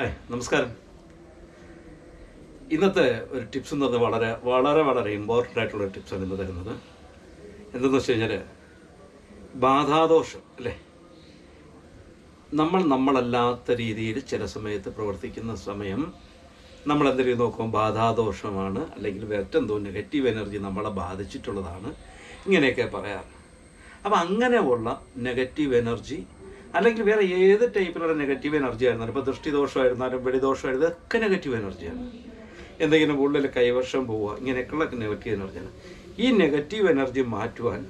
Hi നമസ്കാരം. ഇന്നത്തെ ഒരു ടിപ്സ് എന്ന് പറഞ്ഞാൽ വളരെ വളരെ വളരെ ഇമ്പോർട്ടന്റ് ആയിട്ടുള്ള ടിപ്സാണ് ഇന്ന് തരുന്നത്. എന്തെന്ന് വെച്ച് കഴിഞ്ഞാൽ ബാധാദോഷം അല്ലേ? നമ്മൾ നമ്മളല്ലാത്ത രീതിയിൽ ചില സമയത്ത് പ്രവർത്തിക്കുന്ന സമയം നമ്മൾ എന്തെങ്കിലും നോക്കുമ്പോൾ ബാധാദോഷമാണ് അല്ലെങ്കിൽ വേറ്റെന്തോ നെഗറ്റീവ് എനർജി നമ്മളെ ബാധിച്ചിട്ടുള്ളതാണ്. ഇങ്ങനെയൊക്കെ പറയാറ്. അപ്പം അങ്ങനെയുള്ള നെഗറ്റീവ് എനർജി അല്ലെങ്കിൽ വേറെ ഏത് ടൈപ്പിലുള്ള നെഗറ്റീവ് എനർജി ആയിരുന്നാലും ഇപ്പോൾ ദൃഷ്ടിദോഷമായിരുന്നാലും വെടിദോഷമായിരുന്നു ഒക്കെ നെഗറ്റീവ് എനർജിയാണ് എന്തെങ്കിലും ഉള്ളിൽ കൈവർഷം പോവുക ഇങ്ങനെയൊക്കെയുള്ള നെഗറ്റീവ് എനർജിയാണ് ഈ നെഗറ്റീവ് എനർജി മാറ്റുവാൻ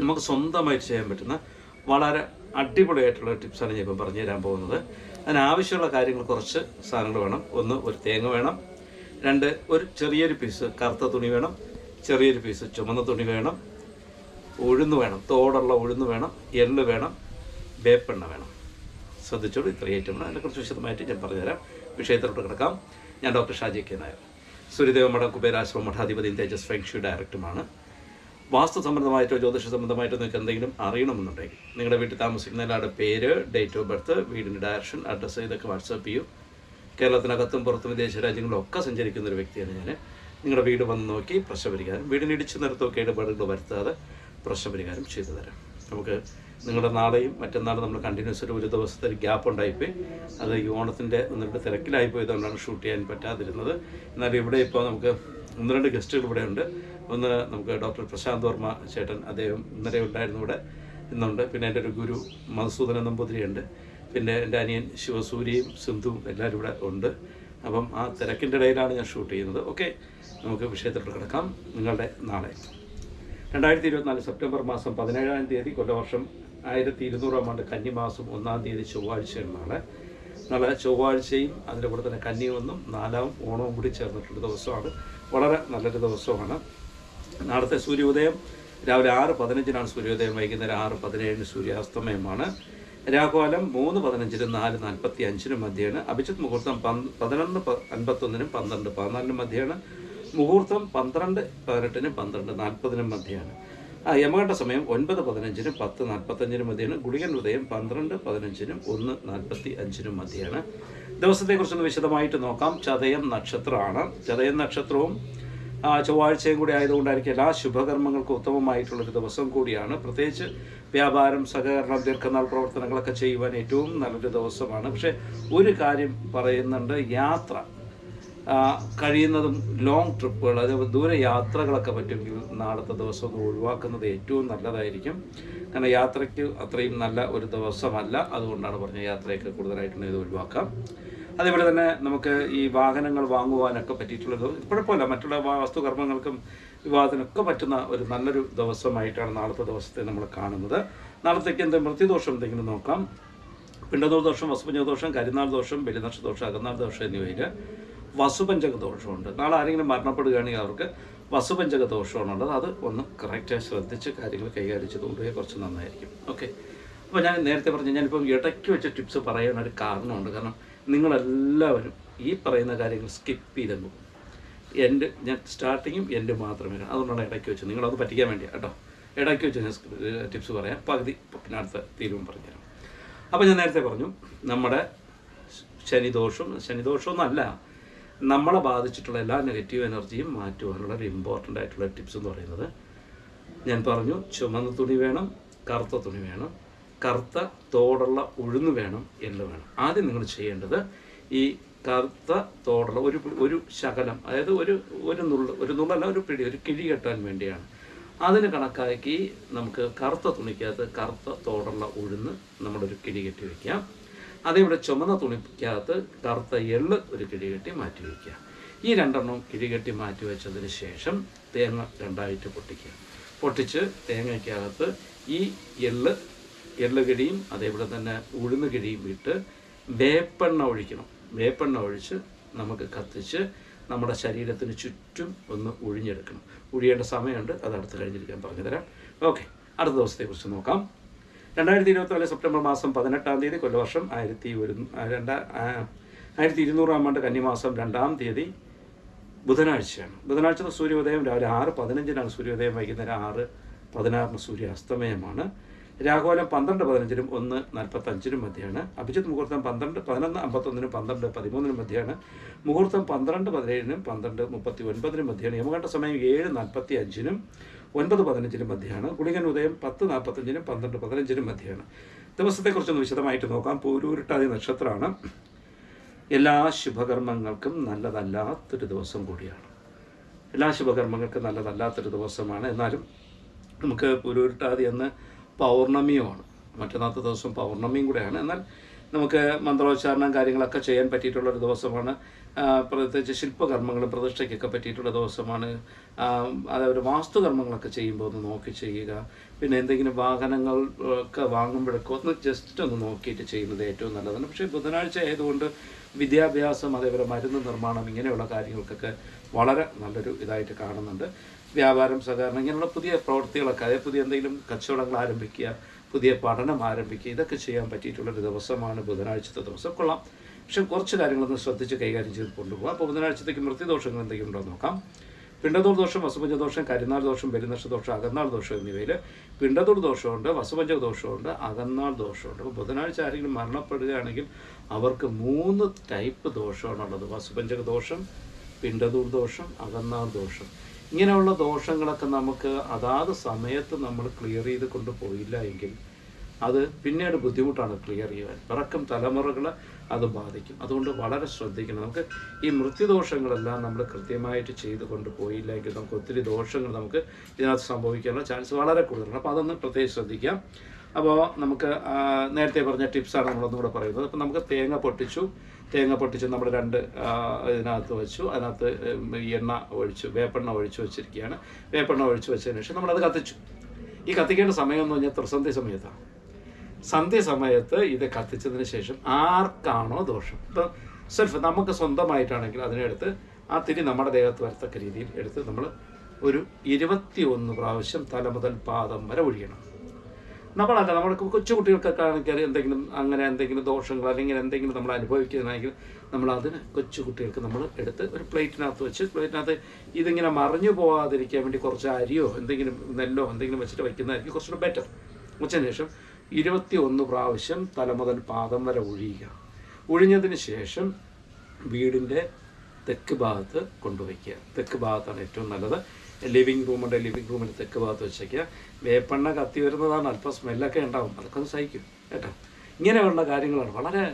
നമുക്ക് സ്വന്തമായിട്ട് ചെയ്യാൻ പറ്റുന്ന വളരെ അടിപൊളിയായിട്ടുള്ള ടിപ്സാണ് ഞാൻ ഇപ്പം പറഞ്ഞു തരാൻ പോകുന്നത്. അതിനാവശ്യമുള്ള കാര്യങ്ങൾ കുറച്ച് സാധനങ്ങൾ വേണം. ഒന്ന് ഒരു തേങ്ങ വേണം. രണ്ട് ഒരു ചെറിയൊരു പീസ് കറുത്ത തുണി വേണം. ചെറിയൊരു പീസ് ചുമന്ന തുണി വേണം. ഉഴുന്ന് വേണം. തോടുള്ള ഉഴുന്ന് വേണം. എള്ള് വേണം. വേപ്പെണ്ണ വേണം. ശ്രദ്ധിച്ചോളൂ ഇത്രയും ഐറ്റമാണ് അതിനെക്കുറിച്ച് വിശദമായിട്ട് ഞാൻ പറഞ്ഞുതരാം. വിഷയത്തിലോട്ട് കിടക്കാം. ഞാൻ ഡോക്ടർ ഷാജി കെ നായർ. സൂര്യദേവ മഠം കുബേരാശ്രമ മഠാധിപതിയും തേജസ് ഫെങ്ഷു ഡയറക്ടറുമാണ് വാസ്തു സംബന്ധമായിട്ടോ ജ്യോതിഷ സംബന്ധമായിട്ടോ നിങ്ങൾക്ക് എന്തെങ്കിലും അറിയണമെന്നുണ്ടെങ്കിൽ നിങ്ങളുടെ വീട്ടിൽ താമസിക്കുന്ന എല്ലാവരുടെ പേര് ഡേറ്റ് ഓഫ് ബർത്ത് വീടിന്റെ ഡയറക്ഷൻ അഡ്രസ്സ് ഇതൊക്കെ വാട്സപ്പ് ചെയ്യൂ. കേരളത്തിനകത്തും പുറത്തും വിദേശ രാജ്യങ്ങളിലൊക്കെ സഞ്ചരിക്കുന്ന ഒരു വ്യക്തിയാണ് ഞാൻ നിങ്ങളുടെ വീട് വന്ന് നോക്കി പ്രശ്നപരിഹാരം വീടിന് ഇടിച്ചു നിരത്തൊക്കെ ഇടപാടുകൾ വരുത്താതെ പ്രശ്നപരിഹാരം ചെയ്തു തരാം. നമുക്ക് നിങ്ങളുടെ നാളെയും മറ്റന്നാളും നമ്മൾ കണ്ടിന്യൂസ് ഒരു ഒരു ദിവസത്തെ ഒരു ഗ്യാപ്പ് ഉണ്ടായിപ്പോയി. അത് ഈ ഓണത്തിന്റെ ഒന്ന് രണ്ട് തിരക്കിലായി പോയതുകൊണ്ടാണ് ഷൂട്ട് ചെയ്യാൻ പറ്റാതിരുന്നത്. എന്നാൽ ഇവിടെ ഇപ്പോൾ നമുക്ക് ഒന്ന് രണ്ട് ഗസ്റ്റുകൾ ഇവിടെ ഉണ്ട്. ഒന്ന് നമുക്ക് ഡോക്ടർ പ്രശാന്ത് വർമ്മ ചേട്ടൻ അദ്ദേഹം ഇന്നലെ ഉണ്ടായിരുന്നു ഇവിടെ. ഇന്നുണ്ട്. പിന്നെ എന്റെ ഒരു ഗുരു മധുസൂദന നമ്പൂതിരിയുണ്ട് പിന്നെ എന്റെ അനിയൻ ശിവസൂര്യയും സിന്ധുവും എല്ലാവരും ഇവിടെ ഉണ്ട്. അപ്പം ആ തിരക്കിന്റെ ഇടയിലാണ് ഞാൻ ഷൂട്ട് ചെയ്യുന്നത്. ഓക്കെ നമുക്ക് വിഷയത്തിലോട്ട് കിടക്കാം. നിങ്ങളുടെ നാളെ. രണ്ടായിരത്തി ഇരുപത്തിനാല് സെപ്റ്റംബർ മാസം പതിനേഴാം തീയതി കൊല്ലവർഷം ആയിരത്തി ഇരുന്നൂറാം ആണ്ട് കന്നിമാസം ഒന്നാം തീയതി ചൊവ്വാഴ്ചയാണ് നാളെ നാളെ ചൊവ്വാഴ്ചയും അതിന്റെ കൂടെ തന്നെ കന്നിയൊന്നും നാലാം ഓണവും കൂടി ചേർന്നിട്ടുള്ള ദിവസമാണ്. വളരെ നല്ലൊരു ദിവസമാണ്. നാളത്തെ സൂര്യോദയം രാവിലെ ആറ് പതിനഞ്ചിനാണ് സൂര്യോദയം വൈകുന്നേരം ആറ് പതിനേഴിന് സൂര്യാസ്തമയമാണ്. രാഘുകാലം മൂന്ന് പതിനഞ്ചിനും നാല് നാൽപ്പത്തി അഞ്ചിനും മധ്യയാണ് അഭിജിത് മുഹൂർത്തം പന്ത് പതിനൊന്ന് അൻപത്തൊന്നിനും പന്ത്രണ്ട് പതിനാലിനും മധ്യയാണ് മുഹൂർത്തം പന്ത്രണ്ട് പതിനെട്ടിന് പന്ത്രണ്ട് നാൽപ്പതിനും മധ്യയാണ് ആ യമകണ്ഠ സമയം ഒൻപത് പതിനഞ്ചിനും പത്ത് നാൽപ്പത്തഞ്ചിനും മധ്യയാണ് ഗുളികൻ ഉദയം പന്ത്രണ്ട് പതിനഞ്ചിനും ഒന്ന് നാൽപ്പത്തി അഞ്ചിനും മധ്യയാണ് ദിവസത്തെക്കുറിച്ചൊന്ന് വിശദമായിട്ട് നോക്കാം. ചതയം നക്ഷത്രമാണ്. ചതയം നക്ഷത്രവും ചൊവ്വാഴ്ചയും കൂടി ആയതുകൊണ്ടായിരിക്കും എല്ലാ ശുഭകർമ്മങ്ങൾക്കും ഉത്തമമായിട്ടുള്ളൊരു ദിവസം കൂടിയാണ്. പ്രത്യേകിച്ച് വ്യാപാരം സഹകരണം ദീർഘനാൾ പ്രവർത്തനങ്ങളൊക്കെ ചെയ്യുവാൻ ഏറ്റവും നല്ലൊരു ദിവസമാണ്. പക്ഷേ ഒരു കാര്യം പറയുന്നുണ്ട്. യാത്ര. കഴിയുന്നതും ലോങ് ട്രിപ്പുകൾ അതായത് ദൂര യാത്രകളൊക്കെ പറ്റുമെങ്കിൽ നാളത്തെ ദിവസം ഒന്ന് ഒഴിവാക്കുന്നത് ഏറ്റവും നല്ലതായിരിക്കും. കാരണം യാത്രയ്ക്ക് അത്രയും നല്ല ഒരു ദിവസമല്ല. അതുകൊണ്ടാണ് പറഞ്ഞത് യാത്രയൊക്കെ കൂടുതലായിട്ടുണ്ട് ഇത് ഒഴിവാക്കാം. അതേപോലെ തന്നെ നമുക്ക് ഈ വാഹനങ്ങൾ വാങ്ങുവാനൊക്കെ പറ്റിയിട്ടുള്ളത് കുഴപ്പമില്ല മറ്റുള്ള വാസ്തുകർമ്മങ്ങൾക്കും വിവാഹത്തിനൊക്കെ പറ്റുന്ന ഒരു നല്ലൊരു ദിവസമായിട്ടാണ് നാളത്തെ ദിവസത്തെ നമ്മൾ കാണുന്നത്. നാളത്തേക്ക് എന്തെങ്കിലും മൃത്യുദോഷം എന്തെങ്കിലും നോക്കാം. പിണ്ടനൂർ ദോഷം വസുപഞ്ചക ദോഷം കരിനാൾ ദോഷം ബലിനക്ഷ ദോഷം അകന്നാൾ ദോഷം എന്നിവയിൽ. വസുപഞ്ചക ദോഷമുണ്ട് നാളെ ആരെങ്കിലും മരണപ്പെടുകയാണെങ്കിൽ അവർക്ക് വസുപഞ്ചക ദോഷമാണുള്ളത് അത് ഒന്ന് കറക്റ്റായി ശ്രദ്ധിച്ച് കാര്യങ്ങൾ കൈകാര്യം ചെയ്തുകൊണ്ടുപോയി കുറച്ച് നന്നായിരിക്കും. ഓക്കെ അപ്പോൾ ഞാൻ നേരത്തെ പറഞ്ഞു ഞാനിപ്പം ഇടയ്ക്ക് വെച്ച ടിപ്സ് പറയാനൊരു കാരണമുണ്ട്. കാരണം നിങ്ങളെല്ലാവരും ഈ പറയുന്ന കാര്യങ്ങൾ സ്കിപ്പ് ചെയ്തങ്ങ് എന്റെ ഞാൻ സ്റ്റാർട്ടിങ്ങും എന്റെ മാത്രമേ കാണൂ. അതുകൊണ്ടാണ് ഇടയ്ക്ക് വെച്ചത്. നിങ്ങളത് പറ്റിക്കാൻ വേണ്ടിയാണ് കേട്ടോ. ഇടയ്ക്ക് വെച്ച് ഞാൻ ടിപ്സ് പറയാം. പകുതി പിന്നെ അടുത്ത തീരുമാനം പറഞ്ഞുതരാം. അപ്പോൾ ഞാൻ നേരത്തെ പറഞ്ഞു നമ്മുടെ ശനിദോഷം ശനിദോഷമൊന്നുമല്ല. നമ്മളെ ബാധിച്ചിട്ടുള്ള എല്ലാ നെഗറ്റീവ് എനർജിയും മാറ്റുവാനുള്ള ഒരു ഇമ്പോർട്ടന്റ് ആയിട്ടുള്ള ടിപ്സ് എന്ന് പറയുന്നത് ഞാൻ പറഞ്ഞു ചുമന്ന തുണി വേണം കറുത്ത തുണി വേണം കറുത്ത തോടുള്ള ഉഴുന്ന് വേണം എള്ള് വേണം. ആദ്യം നിങ്ങൾ ചെയ്യേണ്ടത് ഈ കറുത്ത തോടുള്ള ഒരു ഒരു ശകലം അതായത് ഒരു ഒരു നുള്ള ഒരു നുള്ളല്ല ഒരു പിടി ഒരു കിഴി കെട്ടാൻ വേണ്ടിയാണ്. അതിന് കണക്കാക്കി നമുക്ക് കറുത്ത തുണിക്കകത്ത് കറുത്ത തോടുള്ള ഉഴുന്ന് നമ്മളൊരു കിഴി കെട്ടി വയ്ക്കാം അതേപോലെ ചുമന്ന തുണിക്കകത്ത് കറുത്ത എള്ള് ഒരു കിഴികെട്ടി മാറ്റി വയ്ക്കുക ഈ രണ്ടെണ്ണം കിഴികെട്ടി മാറ്റി വെച്ചതിന് ശേഷം തേങ്ങ രണ്ടായിട്ട് പൊട്ടിക്കുക. പൊട്ടിച്ച് തേങ്ങയ്ക്കകത്ത് ഈ എള്ള് എള്ള് കിഴിയും അതേപോലെ തന്നെ ഉഴുന്ന് കിഴിയും ഇട്ട് വേപ്പെണ്ണ ഒഴിക്കണം. വേപ്പെണ്ണ ഒഴിച്ച് നമുക്ക് കത്തിച്ച് നമ്മുടെ ശരീരത്തിന് ചുറ്റും ഒന്ന് ഒഴിഞ്ഞെടുക്കണം ഒഴിയേണ്ട സമയമുണ്ട് അത് അടുത്ത് കഴിഞ്ഞിരിക്കാൻ പറഞ്ഞുതരാം. ഓക്കെ അടുത്ത ദിവസത്തെക്കുറിച്ച് നോക്കാം. രണ്ടായിരത്തി ഇരുപത്തിനാല് സെപ്റ്റംബർ മാസം പതിനെട്ടാം തീയതി കൊല്ലവർഷം ആയിരത്തി ഒരു രണ്ട ആയിരത്തി ഇരുന്നൂറാം ആണ്ട് കന്നിമാസം രണ്ടാം തീയതി ബുധനാഴ്ചയാണ്. ബുധനാഴ്ച സൂര്യോദയം രാവിലെ ആറ് പതിനഞ്ചിനാണ് സൂര്യോദയം വൈകുന്നേരം ആറ് പതിനാറിന് സൂര്യാസ്തമയമാണ്. രാഘോലം പന്ത്രണ്ട് പതിനഞ്ചിനും ഒന്ന് നാൽപ്പത്തഞ്ചിനും മധ്യയാണ് അഭിജിത്ത് മുഹൂർത്തം പന്ത്രണ്ട് പതിനൊന്ന് അമ്പത്തൊന്നിനും പന്ത്രണ്ട് പതിമൂന്നിനും മധ്യയാണ് മുഹൂർത്തം പന്ത്രണ്ട് പതിനേഴിനും പന്ത്രണ്ട് മുപ്പത്തി ഒൻപതിനും മധ്യയാണ് യമകണ്ഠ സമയം ഏഴ് നാൽപ്പത്തി അഞ്ചിനും ഒൻപത് പതിനഞ്ചിനും മധ്യയാണ് ഗുളികൻ ഉദയം പത്ത് നാൽപ്പത്തഞ്ചിനും പന്ത്രണ്ട് പതിനഞ്ചിനും മധ്യയാണ് ദിവസത്തെക്കുറിച്ചൊന്ന് വിശദമായിട്ട് നോക്കാം. പൂരൂരിട്ടാതി നക്ഷത്രമാണ്. എല്ലാ ശുഭകർമ്മങ്ങൾക്കും നല്ലതല്ലാത്തൊരു ദിവസം കൂടിയാണ്. എല്ലാ ശുഭകർമ്മങ്ങൾക്കും നല്ലതല്ലാത്തൊരു ദിവസമാണ്. എന്നാലും നമുക്ക് പൂരൂരുട്ടാതി എന്ന് പൗർണമിയുമാണ്. മറ്റന്നാത്ത ദിവസം പൗർണമിയും കൂടെയാണ്. എന്നാൽ നമുക്ക് മന്ത്രോച്ചാരണം കാര്യങ്ങളൊക്കെ ചെയ്യാൻ പറ്റിയിട്ടുള്ള ഒരു ദിവസമാണ്. പ്രത്യേകിച്ച് ശില്പകർമ്മങ്ങളും പ്രതിഷ്ഠയ്ക്കൊക്കെ പറ്റിയിട്ടുള്ള ദിവസമാണ്. അതായത് വാസ്തുകർമ്മങ്ങളൊക്കെ ചെയ്യുമ്പോൾ ഒന്ന് നോക്കി ചെയ്യുക. പിന്നെ എന്തെങ്കിലും വാഹനങ്ങൾ ഒക്കെ വാങ്ങുമ്പോഴൊക്കെ ഒന്ന് ജസ്റ്റ് ഒന്ന് നോക്കിയിട്ട് ചെയ്യുന്നത് ഏറ്റവും നല്ലതാണ്. പക്ഷേ ബുധനാഴ്ച ആയതുകൊണ്ട് വിദ്യാഭ്യാസം അതേപോലെ മരുന്ന് നിർമ്മാണം ഇങ്ങനെയുള്ള കാര്യങ്ങൾക്കൊക്കെ വളരെ നല്ലൊരു ഇതായിട്ട് കാണുന്നുണ്ട്. വ്യാപാരം സഹകരണം ഇങ്ങനെയുള്ള പുതിയ പ്രവൃത്തികളൊക്കെ അതായത് പുതിയ എന്തെങ്കിലും കച്ചവടങ്ങൾ ആരംഭിക്കുക പുതിയ പഠനം ആരംഭിക്കുക ഇതൊക്കെ ചെയ്യാൻ പറ്റിയിട്ടുള്ളൊരു ദിവസമാണ് ബുധനാഴ്ചത്തെ ദിവസം. കൊള്ളാം. പക്ഷെ കുറച്ച് കാര്യങ്ങളൊന്ന് ശ്രദ്ധിച്ച് കൈകാര്യം ചെയ്ത് കൊണ്ടുപോകാം. അപ്പോൾ ബുധനാഴ്ചത്തേക്ക് മൃത്യുദോഷങ്ങൾ എന്തെങ്കിലും ഉണ്ടോ നോക്കാം. പിണ്ടതൂർ ദോഷം വസുപഞ്ച ദോഷം കരിനാൾ ദോഷം പെരുന്നക്ഷ ദോഷം അകന്നാൾ ദോഷം എന്നിവയിൽ പിണ്ടതൂർ ദോഷമുണ്ട് വസുപഞ്ച ദോഷമുണ്ട് അകന്നാൾ ദോഷമുണ്ട്. അപ്പോൾ ബുധനാഴ്ച ആരെങ്കിലും മരണപ്പെടുകയാണെങ്കിൽ അവർക്ക് മൂന്ന് ടൈപ്പ് ദോഷമാണുള്ളത്. വസുപഞ്ചക ദോഷം പിണ്ടതൂർ ദോഷം അകന്നാൾ ദോഷം. ഇങ്ങനെയുള്ള ദോഷങ്ങളൊക്കെ നമുക്ക് അതാത് സമയത്ത് നമ്മൾ ക്ലിയർ ചെയ്ത് കൊണ്ടുപോയില്ല എങ്കിൽ അത് പിന്നീട് ബുദ്ധിമുട്ടാണ് ക്ലിയർ ചെയ്യാൻ പിറക്കം തലമുറകൾ അത് ബാധിക്കും. അതുകൊണ്ട് വളരെ ശ്രദ്ധിക്കണം. നമുക്ക് ഈ മൃത്യുദോഷങ്ങളെല്ലാം നമ്മൾ കൃത്യമായിട്ട് ചെയ്ത് കൊണ്ടുപോയില്ലെങ്കിൽ നമുക്ക് ഒത്തിരി ദോഷങ്ങൾ നമുക്ക് ഇതിനകത്ത് സംഭവിക്കാനുള്ള ചാൻസ് വളരെ കൂടുതലാണ്. അപ്പോൾ അതൊന്ന് പ്രത്യേകം ശ്രദ്ധിക്കാം. അപ്പോൾ നമുക്ക് നേരത്തെ പറഞ്ഞ ടിപ്സാണ് നമ്മളൊന്നുകൂടെ പറയുന്നത്. അപ്പോൾ നമുക്ക് തേങ്ങ പൊട്ടിച്ചു. തേങ്ങ പൊട്ടിച്ച് നമ്മൾ രണ്ട് ഇതിനകത്ത് വെച്ചു. അതിനകത്ത് എണ്ണ ഒഴിച്ചു വേപ്പെണ്ണ ഒഴിച്ചു വെച്ചിരിക്കുകയാണ്. വേപ്പെണ്ണ ഒഴിച്ചു വെച്ചതിന് ശേഷം നമ്മളത് കത്തിച്ചു. ഈ കത്തിക്കേണ്ട സമയം എന്ന് പറഞ്ഞാൽ ത്രിസന്ധി സമയത്താണ്. സന്ധ്യ സമയത്ത് ഇത് കത്തിച്ചതിന് ശേഷം ആർക്കാണോ ദോഷം? ഇപ്പം സെൽഫ് നമുക്ക് സ്വന്തമായിട്ടാണെങ്കിൽ അതിനെടുത്ത് ആ തിരി നമ്മുടെ ദേഹത്ത് വരത്തക്ക രീതിയിൽ എടുത്ത് നമ്മൾ ഒരു ഇരുപത്തി ഒന്ന് പ്രാവശ്യം തല മുതൽ പാദം വരെ ഒഴിയണം. നമ്മളല്ല നമ്മുടെ കൊച്ചു കുട്ടികൾക്കൊക്കെ ആണെങ്കിൽ എന്തെങ്കിലും അങ്ങനെ എന്തെങ്കിലും ദോഷങ്ങൾ അല്ലെങ്കിൽ എന്തെങ്കിലും നമ്മൾ അനുഭവിക്കുന്നതാണെങ്കിൽ നമ്മൾ അതിന് കൊച്ചുകുട്ടികൾക്ക് നമ്മൾ എടുത്ത് ഒരു പ്ലേറ്റിനകത്ത് വെച്ച് പ്ലേറ്റിനകത്ത് ഇതിങ്ങനെ മറിഞ്ഞു പോകാതിരിക്കാൻ വേണ്ടി കുറച്ച് അരിയോ എന്തെങ്കിലും നെല്ലോ എന്തെങ്കിലും വെച്ചിട്ട് വയ്ക്കുന്നതായിരിക്കും കുറച്ചുകൂടെ ബെറ്റർ വെച്ചതിന് ശേഷം ഇരുപത്തി ഒന്ന് പ്രാവശ്യം തല മുതൽ പാദം വരെ ഒഴിയുക ഒഴിഞ്ഞതിന് ശേഷം വീടിന്റെ തെക്ക് ഭാഗത്ത് കൊണ്ടുവയ്ക്കുക. തെക്ക് ഭാഗത്താണ് ഏറ്റവും നല്ലത്. ലിവിങ് റൂമുണ്ട് ലിവിങ് റൂമിന്റെ തെക്ക് ഭാഗത്ത് വെച്ചേക്കുക. വേപ്പെണ്ണ കത്തി വരുന്നതാണ് അല്പം സ്മെല്ലൊക്കെ ഉണ്ടാവും. അതൊക്കെ സഹിക്കും കേട്ടോ? ഇങ്ങനെയുള്ള കാര്യങ്ങളാണ്. വളരെ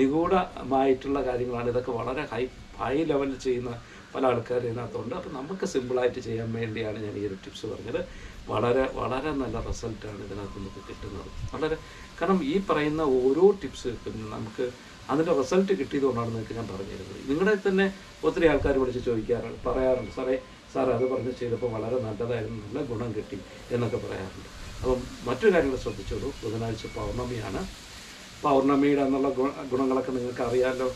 നിഗൂഢമായിട്ടുള്ള കാര്യങ്ങളാണ്. ഇതൊക്കെ വളരെ ഹൈ ഹൈ ലെവലിൽ ചെയ്യുന്ന പല ആൾക്കാർ ഇതിനകത്തുണ്ട്. അപ്പോൾ നമുക്ക് സിമ്പിളായിട്ട് ചെയ്യാൻ വേണ്ടിയാണ് ഞാൻ ഈ ഒരു ടിപ്സ് പറഞ്ഞത്. വളരെ വളരെ നല്ല റിസൾട്ടാണ് ഇതിനകത്ത് നമുക്ക് കിട്ടുന്നത്. വളരെ കാരണം ഈ പറയുന്ന ഓരോ ടിപ്സ് നമുക്ക് അതിന്റെ റിസൾട്ട് കിട്ടിയതുകൊണ്ടാണ് നിങ്ങൾക്ക് ഞാൻ പറഞ്ഞിരുന്നത്. നിങ്ങളുടെ തന്നെ ഒത്തിരി ആൾക്കാർ വിളിച്ച് ചോദിക്കാറുണ്ട് പറയാറുണ്ട് സാറേ സാർ അത് പറഞ്ഞ് ചെയ്തപ്പോൾ വളരെ നല്ലതായിരുന്നു നല്ല ഗുണം കിട്ടി എന്നൊക്കെ പറയാറുണ്ട്. അപ്പം മറ്റു കാര്യങ്ങൾ ശ്രദ്ധിച്ചോളൂ. ബുധനാഴ്ച പൗർണമിയാണ്. പൗർണമിയുടെ എന്നുള്ള ഗുണങ്ങളൊക്കെ നിങ്ങൾക്ക് അറിയാമല്ലോ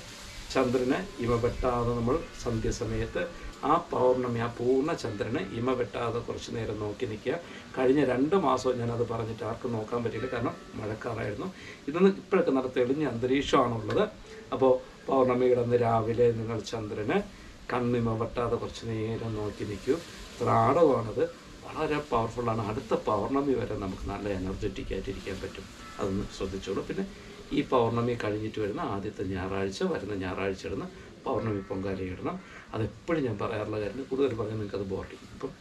ചന്ദ്രനെ ഇമ വെട്ടാതെ നമ്മൾ സന്ധ്യസമയത്ത് ആ പൗർണമി ആ പൂർണ ചന്ദ്രനെ ഇമ വെട്ടാതെ കുറച്ച് നേരം നോക്കി നിൽക്കുക. കഴിഞ്ഞ രണ്ട് മാസവും ഞാനത് പറഞ്ഞിട്ട് ആർക്കും നോക്കാൻ പറ്റിയില്ല. കാരണം മഴക്കാറായിരുന്നു. ഇതൊന്ന് ഇപ്പോഴൊക്കെ നടത്തി തെളിഞ്ഞ അന്തരീക്ഷമാണുള്ളത്. അപ്പോൾ പൗർണമിയുടെ അന്ന് രാവിലെ നിങ്ങൾ ചന്ദ്രന് കണ്ണിമ വെട്ടാതെ കുറച്ച് നേരം നോക്കി നിൽക്കൂ. ത്രാടകമാണത്. വളരെ പവർഫുള്ളാണ് അടുത്ത പൗർണമി വരെ നമുക്ക് നല്ല എനർജറ്റിക് ആയിട്ടിരിക്കാൻ പറ്റും. അതൊന്ന് ശ്രദ്ധിച്ചോളൂ. പിന്നെ ഈ പൗർണമി കഴിഞ്ഞിട്ട് വരുന്ന ആദ്യത്തെ ഞായറാഴ്ച വരുന്ന ഞായറാഴ്ച ഇടുന്ന പൗർണമി പൊങ്കാല ഇടണം. അതെപ്പോഴും ഞാൻ പറയാറുള്ള കാര്യം. കൂടുതൽ പറഞ്ഞാൽ നിങ്ങൾക്ക് അത് ബോറടിക്കും. അപ്പം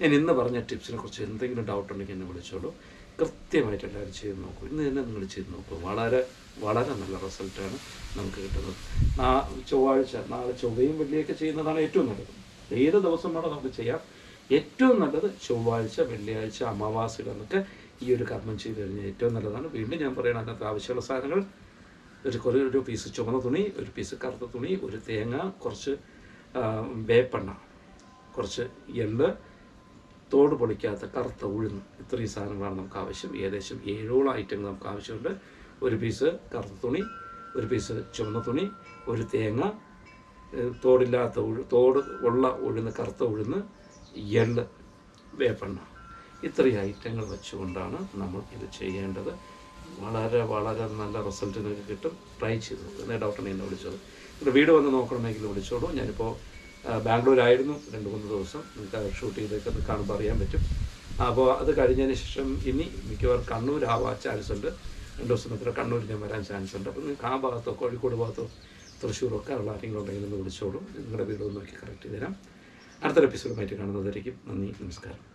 ഞാൻ ഇന്ന് പറഞ്ഞ ടിപ്സിനെ കുറിച്ച് എന്തെങ്കിലും ഡൗട്ട് ഉണ്ടെങ്കിൽ എന്നെ വിളിച്ചോളൂ. കൃത്യമായിട്ട് എല്ലാവരും ചെയ്ത് നോക്കൂ. ഇന്ന് തന്നെ നിങ്ങൾ ചെയ്ത് നോക്കൂ. വളരെ വളരെ നല്ല റിസൾട്ടാണ് നമുക്ക് കിട്ടുന്നത്. നാ ചൊവ്വാഴ്ച നാളെ ചൊവ്വയും വെള്ളിയൊക്കെ ചെയ്യുന്നതാണ് ഏറ്റവും നല്ലത്. ഏത് ദിവസം വേണോ നമുക്ക് ചെയ്യാം. ഏറ്റവും നല്ലത് ചൊവ്വാഴ്ച വെള്ളിയാഴ്ച അമാവാസികളെന്നൊക്കെ ഈ ഒരു കർമ്മം ചെയ്ത് കഴിഞ്ഞാൽ ഏറ്റവും നല്ലതാണ്. വീണ്ടും ഞാൻ പറയണ അതിനകത്ത് ആവശ്യമുള്ള സാധനങ്ങൾ. ഒരു കുറേ ഒരു പീസ് ചുവന്ന തുണി ഒരു പീസ് കറുത്ത തുണി ഒരു തേങ്ങ കുറച്ച് വേപ്പെണ്ണ കുറച്ച് എള്ള് തോട് പൊളിക്കാത്ത കറുത്ത ഉഴുന്ന്. ഇത്രയും സാധനങ്ങളാണ് നമുക്ക് ആവശ്യം ഏകദേശം ഏഴോളം ഐറ്റങ്ങൾ നമുക്ക് ആവശ്യമുണ്ട് ഒരു പീസ് കറുത്ത തുണി ഒരു പീസ് ചുവന്ന തുണി ഒരു തേങ്ങ തോടില്ലാത്ത ഉഴു തോട് ഉള്ള ഉഴുന്ന് കറുത്ത ഉഴുന്ന് എള്ള് വേപ്പെണ്ണ. ഇത്രയും ഐറ്റങ്ങൾ വെച്ചുകൊണ്ടാണ് നമ്മൾ ഇത് ചെയ്യേണ്ടത്. വളരെ വളരെ നല്ല റിസൾട്ട് നിങ്ങൾക്ക് കിട്ടും. ട്രൈ ചെയ്ത് നോക്കുക ഡോക്ടറിനെ എന്നെ വിളിച്ചത് വീട് വന്ന് നോക്കണമെങ്കിൽ വിളിച്ചോളൂ. ഞാനിപ്പോൾ ബാംഗ്ലൂരായിരുന്നു രണ്ട് മൂന്ന് ദിവസം. നിങ്ങൾക്ക് ഷൂട്ട് ചെയ്തൊക്കെ കാണുമ്പോൾ അറിയാൻ പറ്റും. അപ്പോൾ അത് കഴിഞ്ഞതിന് ശേഷം ഇനി മിക്കവാറും ആവാ ചാൻസ് ഉണ്ട്. രണ്ട് ദിവസം മുതൽ കണ്ണൂർ ഞാൻ വരാൻ ചാൻസ് ഉണ്ട്. അപ്പോൾ നിങ്ങൾക്ക് ആ ഭാഗത്തോ കോഴിക്കോട് ഭാഗത്തോ തൃശ്ശൂരൊക്കെ ഉള്ള ആരെങ്കിലും ഉണ്ടെങ്കിൽ ഒന്ന് വിളിച്ചോളൂ. നിങ്ങളുടെ വീട് ഒന്ന് നോക്കി കറക്റ്റ് ചെയ്ത് തരാം അടുത്തൊരു എപ്പിസോഡുമായിട്ട് കാണുന്നതായിരിക്കും. നന്ദി നമസ്കാരം.